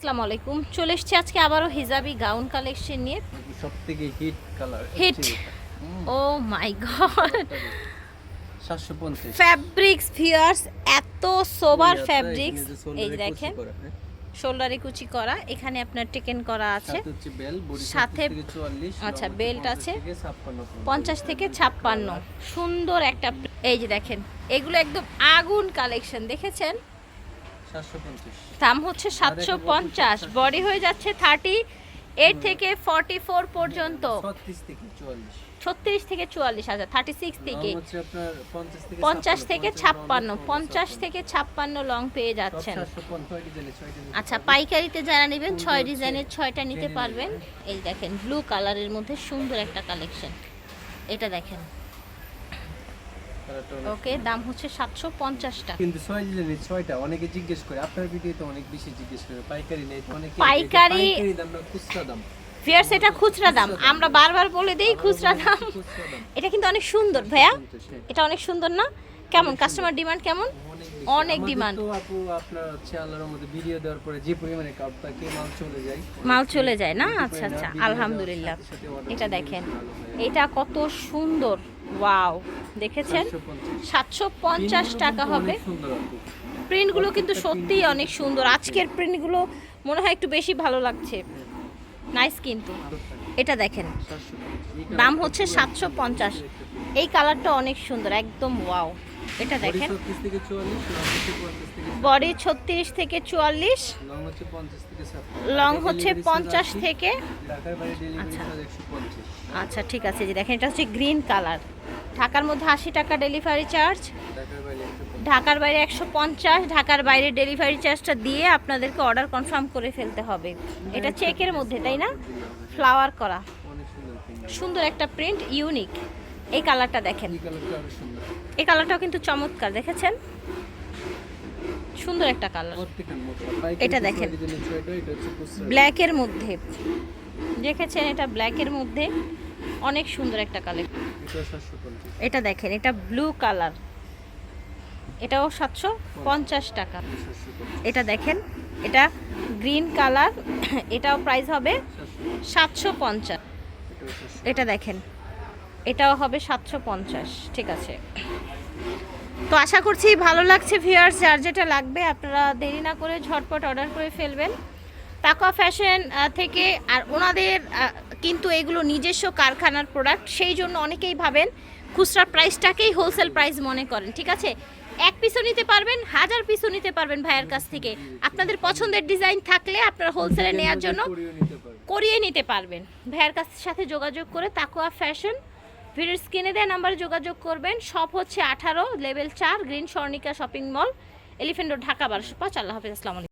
আসসালামু আলাইকুম। চলে এসছি আজকে আবারও হিজাবি গাউন কালেকশন নিয়ে। সব থেকে hit colour Hit. Oh my god fabrics viewers এত সোবার ফ্যাব্রিক্স এই দেখেন হ্যাঁ। শোল্ডারে কুচি করা। এখানে আপনার টেকেন করা আছে। সাথে আচ্ছা, বেল্ট আছে। পঞ্চাশ থেকে ছাপ্পান্ন। সুন্দর একটা এই যে দেখেন এগুলো একদম আগুন কালেকশন দেখেছেন? দাম হচ্ছে সাতশো পঞ্চাশ বডি হয়ে যাচ্ছে থার্টি এইট থেকে ফর্টি ফোর পর্যন্ত। ছত্রিশ থেকে চুয়াল্লিশ। হাজার থার্টি সিক্স থেকে। পঞ্চাশ থেকে ছাপ্পান্ন পঞ্চাশ থেকে ছাপ্পান্ন। লং পেয়ে যাচ্ছেন। আচ্ছা পাইকারিতে যারা নেবেন ছয় ডিজাইনের ছয়টা নিতে পারবেন। এই দেখেন ব্লু কালারের মধ্যে সুন্দর একটা কালেকশন এটা দেখেন। ওকে দাম হচ্ছে সাতশো পঞ্চাশ টাকা। কিন্তু ছয় ডিজাইনের ছয়টা অনেকে জিজ্ঞেস করে আপনার ভিডিওতে অনেক বেশি জিজ্ঞেস করে পাইকারি নেই অনেকে পাইকারি- দাম না খুচরা দাম? ফিয়ার্স এটা খুচরা দাম। আমরা বারবার বলে দিই খুচরা দাম। এটা কিন্তু অনেক সুন্দর ভাইয়া। 50। এটা অনেক সুন্দর না? কেমন? কাস্টমার ডিমান্ড কেমন? অনেক। তো আপু আপনার হচ্ছে আল্লাহর মধ্যে ভিডিও দেওয়ার পরে যে পরিমাণে কাপ থাকে মাল চলে যায় মাল চলে যায় না? আচ্ছা আচ্ছা আলহামদুলিল্লাহ। এটা দেখেন। এটা কত সুন্দর। ওয়াও দেখেছেন? সাতশো পঞ্চাশ। টাকা হবে। প্রিন্টগুলো কিন্তু সত্যিই অনেক সুন্দর। আজকের প্রিন্টগুলো মনে হয় একটু বেশি ভালো লাগছে। নাইস কিন্তু। এটা দেখেন। দাম হচ্ছে সাতশো পঞ্চাশ। এই কালারটা অনেক সুন্দর একদম ওয়াও এটা দেখেন। 36 থেকে 44 লং হচ্ছে 50 থেকে বডি ছত্রিশ থেকে চুয়াল্লিশ। লং হচ্ছে 50 থেকে 56 লং ঢাকায় হচ্ছে delivery পঞ্চাশ থেকে আচ্ছা। চার্জ 150 আচ্ছা ঠিক আছে যে দেখেন, এটা হচ্ছে গ্রিন কালার ঢাকার মধ্যে আশি টাকা ডেলিভারি চার্জ ঢাকার বাইরে 150 ঢাকার বাইরে একশো পঞ্চাশ, ঢাকার বাইরে ডেলিভারি চার্জটা দিয়ে আপনাদেরকে অর্ডার কনফার্ম করে ফেলতে হবে। এটা চেকের মধ্যে, তাই না? ফ্লাওয়ার করা। সুন্দর একটা প্রিন্ট ইউনিক এই কালারটা দেখেন। এই কালারটাও কিন্তু চমৎকার, দেখেছেন? সুন্দর একটা কালার এটা দেখেন। ব্ল্যাকের মধ্যে। দেখেছেন এটা? ব্ল্যাকের মধ্যে। অনেক সুন্দর একটা কালার এটা দেখেন এটা ব্লু কালার এটাও সাতশো পঞ্চাশ টাকা। এটা দেখেন এটা গ্রিন কালার এটাও প্রাইস হবে সাতশো পঞ্চাশ। এটা দেখেন এটাও হবে সাতশো পঞ্চাশ ঠিক আছে। তো আশা করছি ভালো লাগছে ভিউয়ার্স যার যেটা লাগবে আপনারা দেরি না করে ঝটপট অর্ডার করে ফেলবেন। তাকওয়া ফ্যাশন থেকে আর ওনাদের কিন্তু এগুলো নিজস্ব কারখানার প্রোডাক্ট সেই জন্য অনেকেই ভাবেন খুচরা প্রাইসটাকেই হোলসেল প্রাইস মনে করেন ঠিক আছে? এক পিসও নিতে পারবেন হাজার পিসও নিতে পারবেন ভাইয়ের কাছ থেকে। আপনাদের পছন্দের ডিজাইন থাকলে আপনারা হোলসেলে নেওয়ার জন্য করিয়ে নিতে পারবেন। ভাইয়ের কাছ সাথে যোগাযোগ করে তাকুয়া ফ্যাশন ভিডিওর স্ক্রিনে দেওয়া নাম্বারে যোগাযোগ করবেন। সব হচ্ছে আঠারো লেভেল চার green Swarnika shopping mall elephant road Dhaka বারোশো পাঁচ আল্লাহ হাফিজ আসসালামু